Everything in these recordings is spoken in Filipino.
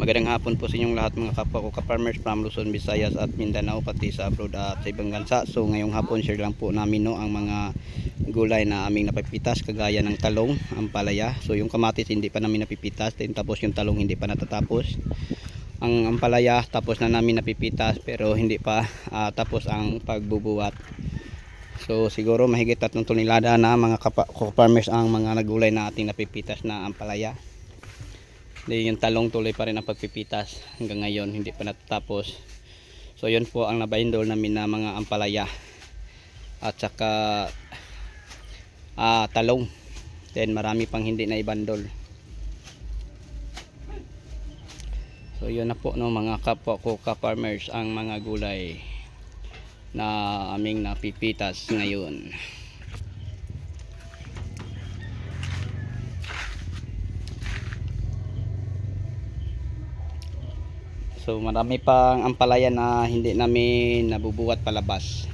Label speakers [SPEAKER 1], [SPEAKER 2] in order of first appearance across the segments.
[SPEAKER 1] Magandang hapon po sa inyong lahat mga kapwa ko ka-farmers from Luzon, Visayas at Mindanao pati sa abroad at sa ibang bansa. So ngayong hapon share lang po namin no ang mga gulay na aming napipitas kagaya ng talong, ampalaya. So yung kamatis hindi pa namin napipitas tapos yung talong hindi pa natatapos. Ang ampalaya tapos na namin napipitas pero hindi pa ah, tapos ang pagbubuwat. So siguro mahigit tatlong tonelada na mga ko-farmers ang mga nagulay na ating napipitas na ampalaya. Yung talong tuloy pa rin ang pagpipitas hanggang ngayon hindi pa natatapos. So yun po ang nabaindol namin na mga ampalaya at saka ah, talong. Then marami pang hindi na ibandol. So yun na po no mga kapwa ko ka-farmers ang mga gulay na aming napipitas ngayon. So marami pang ampalaya na hindi namin nabubuhat palabas.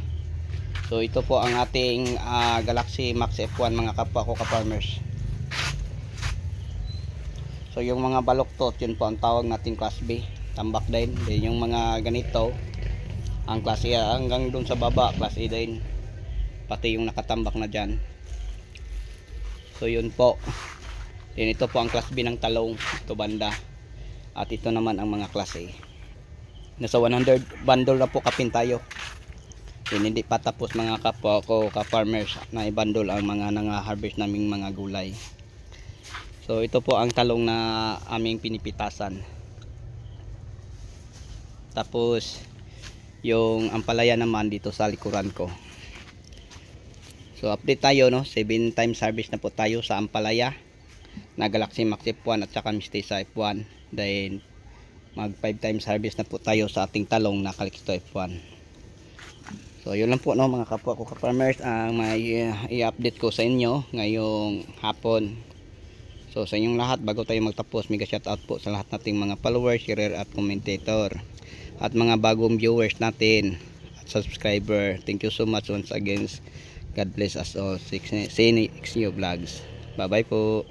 [SPEAKER 1] So ito po ang ating ah, Galaxy Max F1 mga kapwa ko ka-farmers. So yung mga baloktot yun po ang tawag natin class B, tambak din. Then yung mga ganito ang class A hanggang dun sa baba class A din. Pati yung nakatambak na dyan. So yun po. Then ito po ang class B ng talong, ito banda. At ito naman ang mga klase. Nasa 100 bundle na po kapin tayo. Yun, hindi pa tapos mga kapwa ko ka-farmers na i-bundle ang mga nanga-harvest naming mga gulay. So ito po ang talong na aming pinipitasan. Tapos yung ampalaya naman dito sa likuran ko. So update tayo no, 7 times harvest na po tayo sa ampalaya na Galaxy Max F1 at saka Mistisa F1 then mag 5 times harvest na po tayo sa ating talong na Calixto F1 so yun lang po no mga kapwa ko ka-farmers. Ang may uh, i-update ko sa inyo ngayong hapon. So sa inyong lahat bago tayo magtapos mega shoutout po sa lahat nating mga followers, sharer at commentator. At mga bagong viewers natin at subscriber. Thank you so much once again. God bless us all. You next vlogs. Bye bye po